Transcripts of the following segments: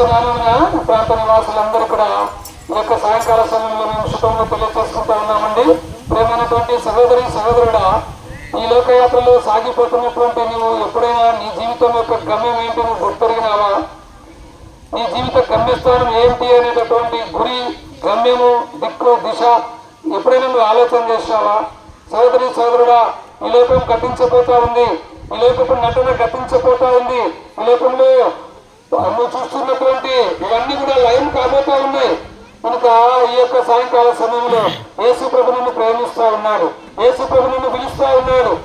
చేసుకుని ప్రాంత నివాసులందరూ కూడా ఈ యొక్క సాయంకాల సమయంలో మేము శుభంగా తెలియజేసుకుంటా ఉన్నామండి. ప్రేమైనటువంటి సహోదరి సహోదరుడా ఈ లోకయాత్రలో సాగిపోతున్నటువంటి నువ్వు ఎప్పుడైనా నీ జీవితం యొక్క గమ్యం ఏంటి నువ్వు గుర్తెరిగినావా? నీ జీవిత గమ్యస్థానం ఏంటి అనేటటువంటి గురి గమ్యము దిక్కు దిశ ఎప్పుడైనా నువ్వు ఆలోచన చేసావా సోదరి సోదరుడా ఈ లోకం గతించబోతా ఉంది. ఈ లోకపు నటన గతించబోతా ఉంది. ఈ లోకంలో అమ్మ చూస్తున్నటువంటి ఇవన్నీ కూడా లయం కాబోతా ఉన్నాయి. కనుక ఈ యొక్క సాయంకాల సమయంలో యేసు ప్రభు నిన్ను ప్రేమిస్తా ఉన్నాడు. యేసు ప్రభు నిన్ను పిలుస్తా ఉన్నాడు.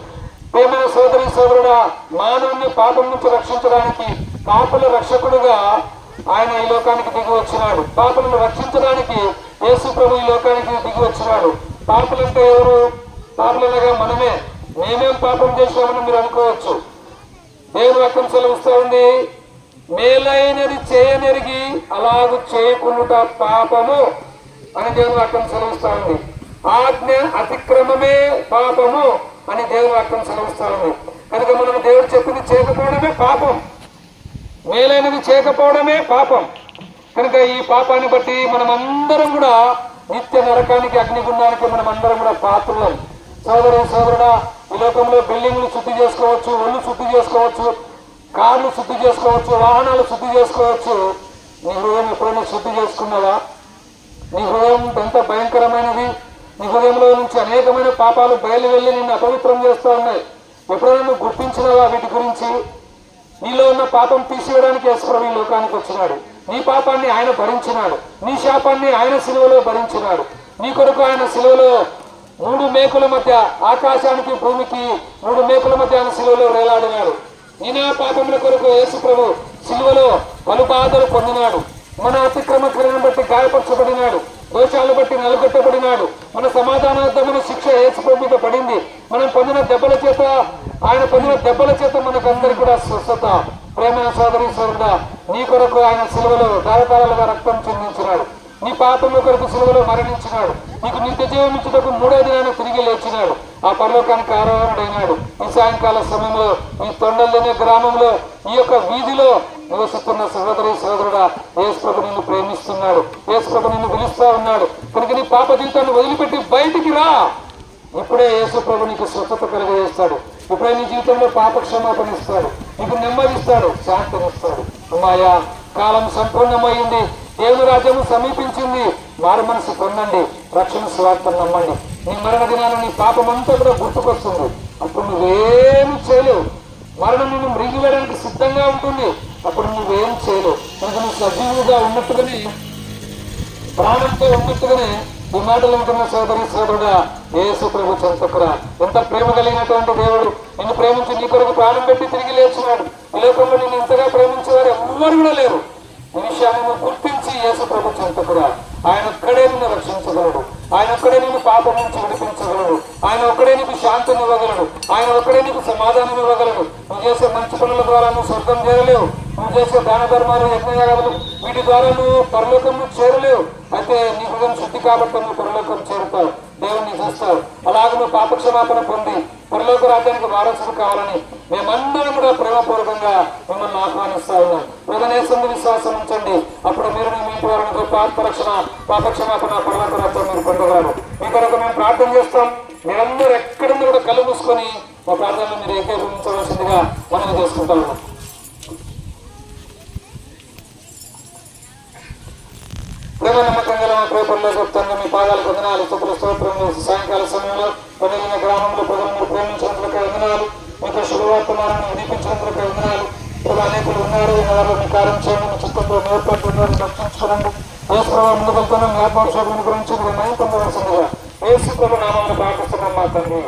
ప్రేమైన సోదరి సోదరుడా మానవుని పాపం నుంచి రక్షించడానికి పాపల రక్షకుడుగా ఆయన ఈ లోకానికి దిగి వచ్చినాడు. పాపలను రక్షించడానికి యేసు ప్రభు ఈ లోకానికి దిగి వచ్చినాడు. పాపలంటే ఎవరు? పాపలనగా మనమే. మేమేం పాపం చేసామని మీరు అనుకోవచ్చు. దేవుడు వాక్యం సెలవిస్తా ఉంది. మేలైనది చేయనెరిగి అలాగూ చేయకుండా పాపము అని దేవుని వాక్యం సెలవిస్తా ఉంది. ఆజ్ఞ అతిక్రమమే పాపము అని దేవుని వాక్యం సెలవిస్తా ఉంది. కనుక మనం దేవుడు చెప్పింది చేయకపోవడమే పాపం. మేలైనది చేయకపోవడమే పాపం. కనుక ఈ పాపాన్ని బట్టి మనం అందరం కూడా నిత్య నరకానికి అగ్నిగుండానికి మనం అందరం కూడా పాత్రలం సోదరు సోదరుడా ఈ లోకంలో బిల్డింగ్లు శుద్ధి చేసుకోవచ్చు ఒళ్ళు శుద్ధి చేసుకోవచ్చు కార్లు శుద్ధి చేసుకోవచ్చు వాహనాలు శుద్ధి చేసుకోవచ్చు. నీ హృదయం ఎప్పుడైనా శుద్ధి చేసుకున్నావా నీ హృదయం ఎంత భయంకరమైనది? నీ హృదయంలో నుంచి అనేకమైన పాపాలు బయలు వెళ్ళి నిన్ను అపవిత్రం చేస్తూ ఉన్నాయి. ఎప్పుడైనా నువ్వు గుర్తించినవా వీటి గురించి? నీలో ఉన్న పాపం తీసివేయడానికి యశ్వరం ఈ లోకానికి వచ్చినాడు. నీ పాపాన్ని ఆయన భరించినాడు. నీ శాపాన్ని ఆయన సిలువలో భరించినాడు. నీ కొరకు ఆయన సిలువలో మూడు మేకుల మధ్య ఆకాశానికి భూమికి మూడు మేకుల మధ్య ఆయన సిలువలో వేలాడినాడు. నీ నా పాపముల కొరకు యేసు ప్రభు సిలువలో పలు పొందినాడు. మన అతిక్రమ క్రియను బట్టి గాయపరచబడినాడు. దోషాలు బట్టి నలుగొట్టబడినాడు. మన సమాధానార్థమైన శిక్ష యేసు ప్రభు మీద పడింది. మనం పొందిన దెబ్బల చేత ఆయన పొందిన దెబ్బల చేత మనకందరికీ కూడా స్వస్థత. ప్రేమ సోదరి సోదరుడా నీ కొరకు ఆయన సిలువలో ధారతారాలుగా రక్తం చెందించినాడు. నీ పాపముల కొరకు సులువలో మరణించినాడు. నీకు నిత్య జీవం మూడో దినాన్ని తిరిగి లేచినాడు. ఆ పరలోకానికి ఆరోహణుడైనాడు ఈ సాయంకాల సమయంలో ఈ తొండల్లోనే గ్రామంలో ఈ యొక్క వీధిలో నివసిస్తున్న సహోదరి సహోదరుడా యేసుప్రభు నిన్ను ప్రేమిస్తున్నాడు. ఏసుప్రభు నిన్ను పిలుస్తా ఉన్నాడు. కనుక నీ పాప జీవితాన్ని వదిలిపెట్టి బయటికి రా. ఇప్పుడే యేసుప్రభు నీకు స్వస్థత కలుగజేస్తాడు. ఇప్పుడే నీ జీవితంలో పాప క్షమాపణ ఇస్తాడు. నీకు నెమ్మదిస్తాడు శాంతినిస్తాడు. అమ్మాయా కాలం సంపూర్ణమైంది దేవుని రాజ్యము సమీపించింది. మారు మనసు పొందండి. రక్షణ స్వార్థం నమ్మండి. నీ మరణ దినాన్ని నీ పాపం అంతా కూడా గుర్తుకొస్తుంది. అప్పుడు నువ్వేమి చేయలేవు. మరణం నిన్ను మృగివేయడానికి సిద్ధంగా ఉంటుంది. అప్పుడు నువ్వేం చేయలేవు. కనుక నువ్వు సజీవుగా ఉన్నట్టుగానే ప్రాణంతో ఉన్నట్టుగానే ఈ మాటలు వింటున్న సోదరి సోదరుడా యేసు ప్రభు చెంతకురా ఎంత ప్రేమ కలిగినటువంటి దేవుడు. నిన్ను ప్రేమించి నీ కొరకు ప్రాణం పెట్టి తిరిగి లేచినాడు. ఈ లోకంలో నిన్ను ఇంతగా ప్రేమించేవారు ఎవ్వరు కూడా లేరు. ఈ విషయాన్ని నువ్వు గుర్తించి యేసు ప్రభు ఆయన ఒక్కడే నిన్ను రక్షించగలడు. ఆయన ఒక్కడే నిన్ను పాపం నుంచి విడిపించగలడు. ఆయన ఒక్కడే నీకు శాంతిని ఇవ్వగలడు. ఆయన ఒక్కడే నీకు సమాధానం ఇవ్వగలడు. నువ్వు చేసే మంచి పనుల ద్వారా నువ్వు స్వర్గం చేరలేవు. నువ్వు చేసే దాన ధర్మాలు యజ్ఞయాగాలు వీటి ద్వారా నువ్వు పరలోకం చేరలేవు. అయితే నీ హృదయం శుద్ధి కాబట్టి నువ్వు పరలోకం చేరుతావు. దేవుణ్ణి చూస్తావు. అలాగే నువ్వు పాపక్షమాపణ పొంది పరలోక రాజ్యానికి వారసులు కావాలని మేమందరం కూడా ప్రేమపూర్వకంగా మిమ్మల్ని ఆహ్వానిస్తా ఉన్నాం. హృదయనేసంది విశ్వాసం ఉంచండి. అప్పుడు మీరు మీ వరకు వారిని ఆత్మరక్షణ పాపక్షమాపణ పరలోక మీరు పొందగలరు. మీ కొరకు మేము ప్రార్థన చేస్తాం. మీరందరూ నుండి కూడా కళ్ళు మూసుకొని మా ప్రార్థనలో మీరు ఏకీకరించవలసిందిగా మనం చేసుకుంటాము ప్రేమ నమ్మకం గల మా ప్రేపల్లో చెప్తాను మీ పాదాలకు వందనాలు స్తుతుల స్తోత్రములు. సాయంకాల సమయంలో పదిలిన గ్రామంలో ప్రజలను ప్రేమించినందుకు వందనాలు. మీకు శుభవార్తమానాన్ని వినిపించినందుకు వందనాలు ఇప్పుడు అనేకులు ఉన్నారు వారు మీ కార్యం చేయండి మీ చిత్తంలో నేర్పడుతున్నారు రక్షించుకోండి యేసు ప్రభావ ముందు వెళ్తున్నాం మీ ఆత్మక్షేపం గురించి మీరు మయం పొందవలసిందిగా యేసు ప్రభు నామాన్ని ప్రార్థిస్తున్నాం మా తండ్రి.